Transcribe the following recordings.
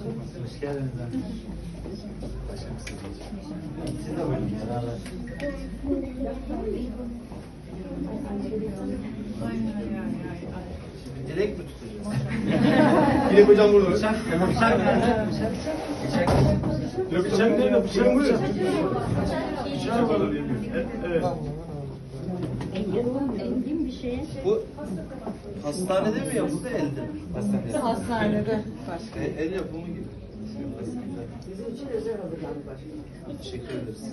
Hoş geldiniz anne. Siz de buyurun beraber. Dilek mi tutacağız? Dilek hocam burada. Bıçak, bıçak nerede? Bıçak. Bıçak. Yok bıçak nerede? Bıçak mı? Bıçak var. Evet. Bir şeye Bu hastanede mi yapıldı elde? Hastanede. Hastanede. E, el yapımı gibi. Bizim için özel hazırlandı Teşekkür ederiz.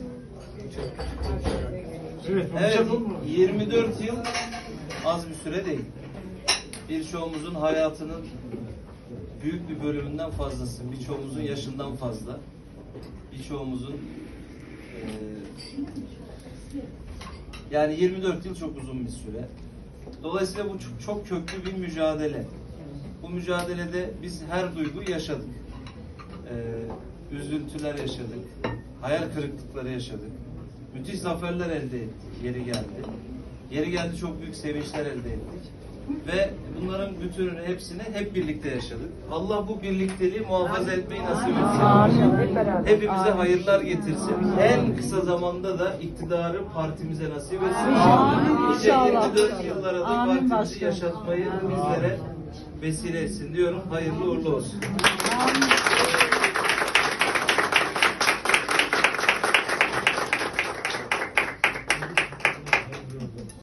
Evet. bu Evet, bıçak olur mu? 24 yıl az bir süre değil. Birçoğumuzun hayatının büyük bir bölümünden fazlası, birçoğumuzun yaşından fazla, birçoğumuzun eee, yani 24 yıl çok uzun bir süre. Dolayısıyla bu çok, çok köklü bir mücadele. Bu mücadelede biz her duygu yaşadık. Eee, üzüntüler yaşadık, hayal kırıklıkları yaşadık. Müthiş zaferler elde ettik, yeri geldi. Yeri geldi çok büyük sevinçler elde ettik. Ve bunların bütününü hepsini hep birlikte yaşadık. Allah bu birlikteliği muhafaza etmeyi nasip etsin. Hepimize hayırlar getirsin. En kısa zamanda da iktidarı partimize nasip etsin. Nice İnşallah. 24 yıllara da Amin partimizi başkanım. yaşatmayı bizlere vesile etsin diyorum. Hayırlı uğurlu olsun. Amin.